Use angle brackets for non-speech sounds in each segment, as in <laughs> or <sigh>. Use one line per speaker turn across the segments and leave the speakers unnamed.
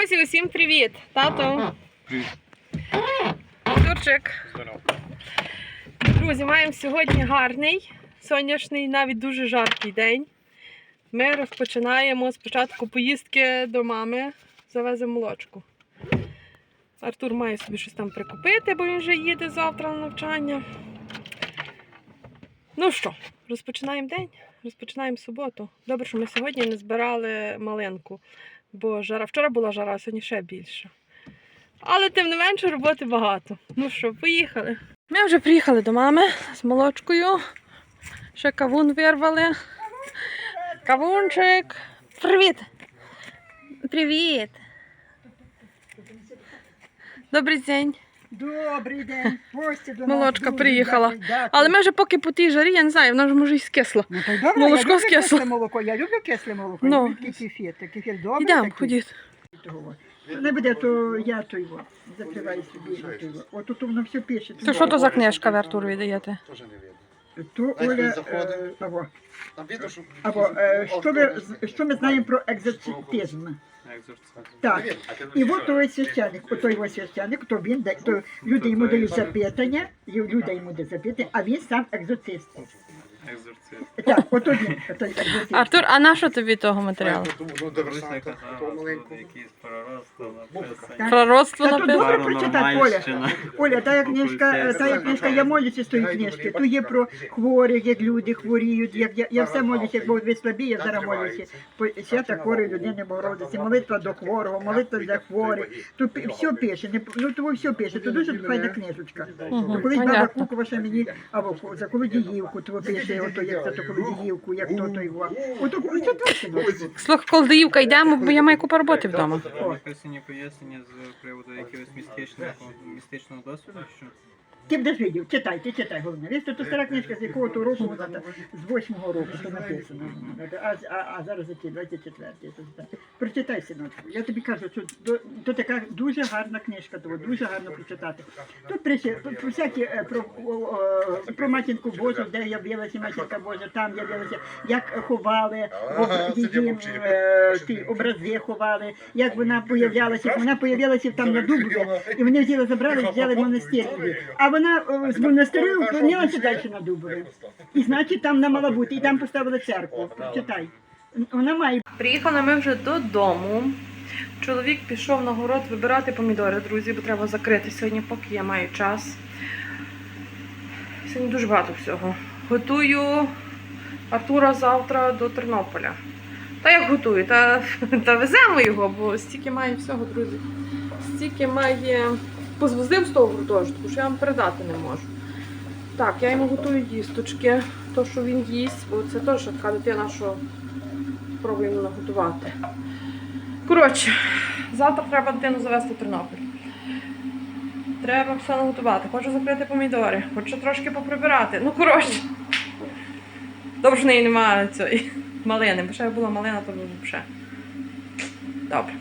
Друзі, усім привіт! Тато,
Привіт.
Турчик.
Здорово.
Друзі, маємо сьогодні гарний, сонячний, навіть дуже жаркий день. Ми розпочинаємо спочатку поїздки до мами, завеземо молочку. Артур має собі щось там прикупити, бо він вже їде завтра на навчання. Ну що, розпочинаємо день, розпочинаємо суботу. Добре, що ми сьогодні не збирали малинку, бо жара. Вчора була жара, а сьогодні ще більше. Але тим не менше роботи багато. Ну що, поїхали. Ми вже приїхали до мами з молочкою. Ще кавун вирвали. Кавунчик. Привіт! Привіт! Добрий день.
Добрий день, гості до нас.
Молочка
дуже
приїхала.
дякую, дякую.
Але ми вже поки по тій жарі, я не знаю, воно ж може і скисло.
Ну, то й добре,
молочко
я люблю
скисло.
кисле молоко, я люблю кисле молоко,
Ну.
люблю такий кефір, та кефір добрий
Йдемо,
такий.
ходіть.
Того. Не буде, то я то його закриваю собі. От тут воно все пише.
Це що то за книжка ви Артуру віддаєте?
Теж не видно.
То Оля, е, або, е, що, ви, що ми знаємо про екзорцизм? Так. І от той священник, отой його священник, то він, то люди йому дають запитання, і люди йому дають запитання, а він сам екзорцист.
Екзорцист.
Так, екзорцист.
Артур, а на що тобі того матеріалу?
Ну, диверсанта, того маленького.
якийсь пророцтво написано.
Пророцтво
Та то
написано.
добре прочитати, Оля. Оля, та як книжка, та як книжка, я молюся з тої книжки. Тут є про хворих, як люди хворіють, як я, я все молюся, як Бог ви слабі, я зараз молюся. Свята хворої людини Богородиці, молитва до хворого, молитва для хворих. Тут все пише, не ну того все пише. Тут дуже файна книжечка. Колись баба. Кукова ще мені, або за колодіївку, то пише, ото як за таку колодіївку, як то той його. Ото це точно.
Слух, колдиївка, йдемо, бо я маю купу роботи вдома.
Пояснення з приводу якогось містичного, містичного досвіду, що
Ти б десь видів, читай, читай головне. Весь то стара книжка з якого то року вона та- з восьмого року то написано. А, а, а зараз який 24-й. Прочитай, синочку. Я тобі кажу, що то, то така дуже гарна книжка, то дуже гарно прочитати. Тут пише про, про всякі е, про, о, о, про матінку Божу, де явилася матінка Божа, там явилася, як ховали об, її е, ті образи ховали, як вона появлялася. Вона появилася там на Дубові, і вони взяли, забрали, взяли в монастир. А вона е, з монастирю повернулася далі на Дубові. І значить там вона мала бути, і там поставили церкву. Читай. Вона має
Приїхали ми вже додому. Чоловік пішов на город вибирати помідори, друзі, бо треба закрити сьогодні, поки я маю час. Сьогодні дуже багато всього. Готую Артура завтра до Тернополя. Та як готую? Та, <laughs> та веземо його, бо стільки має всього, друзі. Стільки має. Позвозив з того гуртожитку, що я вам передати не можу. Так, я йому готую їсточки, то, що він їсть, бо це теж така дитина, що спробуємо наготувати. Коротше, завтра треба дитину завести в Тернопіль. Треба все наготувати. Хочу закрити помідори, хочу трошки поприбирати. Ну, коротше. Добре, що неї немає цієї малини, бо ще була малина, то взагалі. Добре.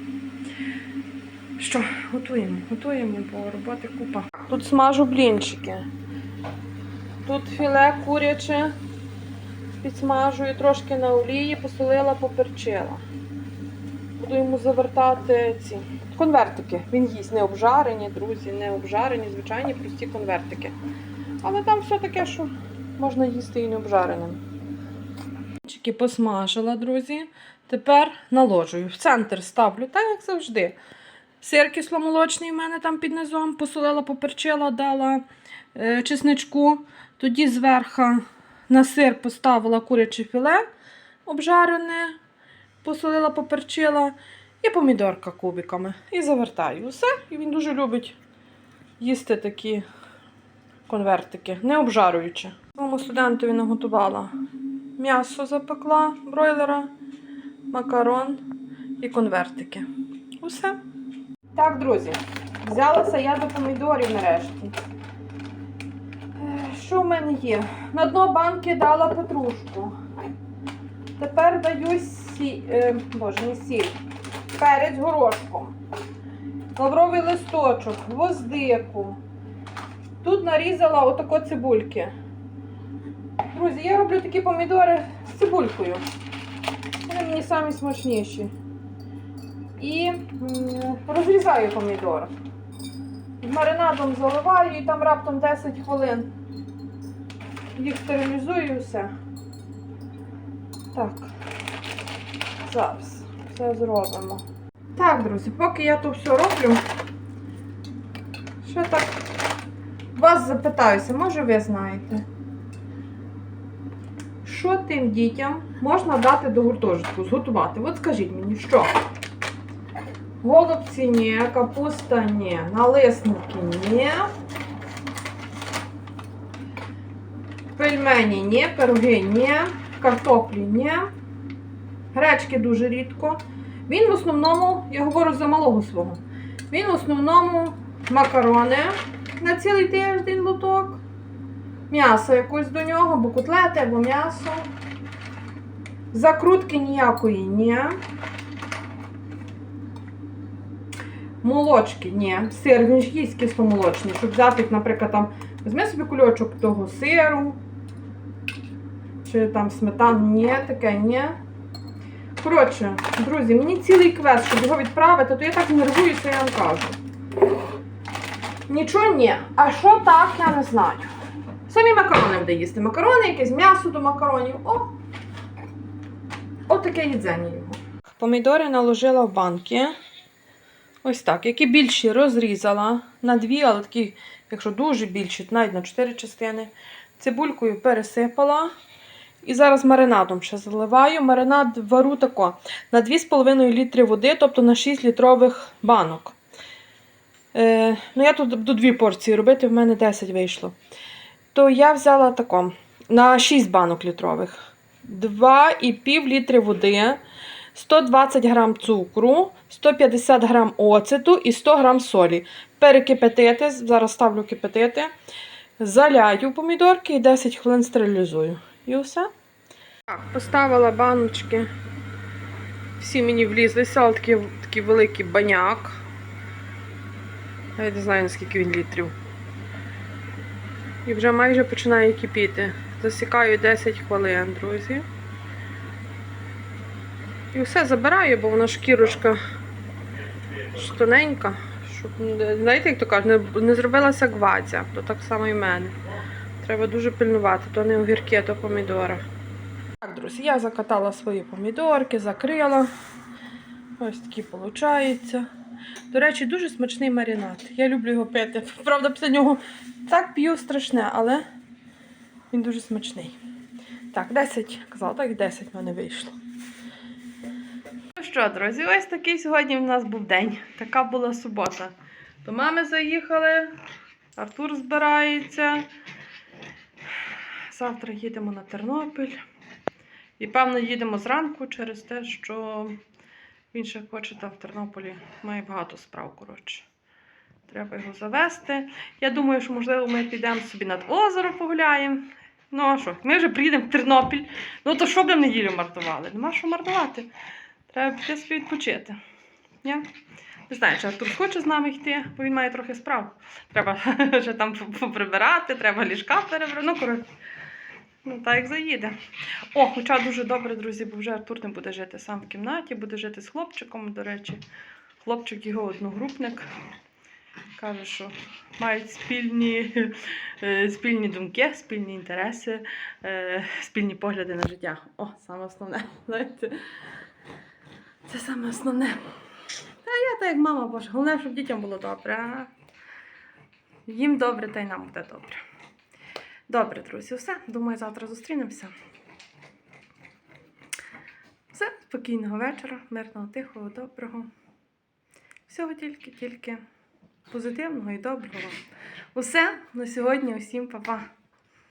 Що, готуємо, готуємо, бо роботи купа. Тут смажу блінчики. Тут філе куряче підсмажую трошки на олії, посолила, поперчила. Буду йому завертати ці конвертики. Він їсть не обжарені, друзі, не обжарені, звичайні прості конвертики. Але там все таке, що можна їсти і не обжареним. Посмажила, друзі. Тепер наложую. В центр ставлю, так як завжди. Сир кисломолочний в мене там під низом, посолила, поперчила, дала е, чесничку. Тоді зверху на сир поставила куряче філе обжарене, посолила, поперчила і помідорка кубиками. І завертаю. Все. І він дуже любить їсти такі конвертики, не обжарюючи. Моєму студентові наготувала м'ясо запекла бройлера, макарон і конвертики. Усе. Так, друзі, взялася я до помідорів нарешті. Е, Що в мене є? На дно банки дала петрушку. Тепер даю сі... е, боже, не сіль. Перець горошком. Лавровий листочок, гвоздику. Тут нарізала отако цибульки. Друзі, я роблю такі помідори з цибулькою. Вони мені самі смачніші. І розрізаю помідор. Маринадом заливаю і там раптом 10 хвилин. Їх стерилізую і все. Так. Зараз все зробимо. Так, друзі, поки я тут все роблю, ще так вас запитаюся, може ви знаєте, що тим дітям можна дати до гуртожитку, зготувати? От скажіть мені, що? Голубці ні, капуста ні, налисники ні. Пельмені ні, пироги ні, картоплі ні. Гречки дуже рідко. Він в основному, я говорю за малого свого, він в основному макарони на цілий тиждень лоток. М'ясо якось до нього, або котлети, або м'ясо. Закрутки ніякої ні. Молочки, ні. Сир, він ж їсть кисломолочний. Щоб взяти, наприклад, там, візьми собі кульочок того сиру. Чи там сметан, ні, таке ні. Коротше, друзі, мені цілий квест, щоб його відправити, то я так нервуюся, я вам кажу. Нічого ні. А що так, я не знаю. Самі макарони буде їсти. Макарони, якесь м'ясо до макаронів. О! Отаке їдзення його. Помідори наложила в банки. Ось так. Які більші розрізала на дві, але такі, якщо дуже більші, навіть на чотири частини. Цибулькою пересипала. І зараз маринадом ще заливаю. Маринад вару тако на 2,5 літри води, тобто на 6 літрових банок. Е, ну, я тут буду дві порції робити, в мене 10 вийшло. То я взяла тако на 6 банок літрових. 2,5 літри води, 120 грам цукру, 150 грам оцету і 100 грам солі. Перекипятити, зараз ставлю кипятити, заляю помідорки і 10 хвилин стерилізую. І все. Так, поставила баночки. Всі мені влізлися, але такий, такий великий баняк. Я не знаю, наскільки він літрів. І вже майже починає кипіти. Засікаю 10 хвилин, друзі. І все забираю, бо вона шкірочка ж тоненька. Щоб, знаєте, як то кажуть, не, не зробилася гваця, то так само і в мене. Треба дуже пильнувати, то не огірки, а то помідори. Так, друзі, я закатала свої помідорки, закрила. Ось такі виходить. До речі, дуже смачний маринад. Я люблю його пити. <laughs> Правда, після нього так п'ю страшне, але він дуже смачний. Так, 10, казала, так 10 в мене вийшло. Що, друзі, ось такий сьогодні в нас був день. Така була субота. До мами заїхали, Артур збирається. Завтра їдемо на Тернопіль. І, певно, їдемо зранку через те, що він ще хоче там в Тернополі. Має багато справ, коротше. Треба його завести. Я думаю, що, можливо, ми підемо собі над озеро погуляємо. Ну, а що, ми вже приїдемо в Тернопіль. Ну, то що б неділю мартували? Нема що мартувати. Треба піти собі відпочити. Ні? Не знаю, чи Артур хоче з нами йти, бо він має трохи справ. Треба <laughs> ще там поприбирати, треба ліжка перебрати. Ну, коротше. Ну, так як заїде. О, хоча дуже добре, друзі, бо вже Артур не буде жити сам в кімнаті, буде жити з хлопчиком, до речі. Хлопчик його одногрупник. Каже, що мають спільні, <laughs> е, спільні думки, спільні інтереси, е, спільні погляди на життя. О, саме основне. <laughs> Знаєте, це саме основне. Та я так як мама Боже, головне, щоб дітям було добре. Їм добре, та й нам буде добре. Добре, друзі, все. Думаю, завтра зустрінемося. Все, спокійного вечора, мирного, тихого, доброго. Всього тільки, тільки позитивного і доброго. Усе на сьогодні. Усім па-па.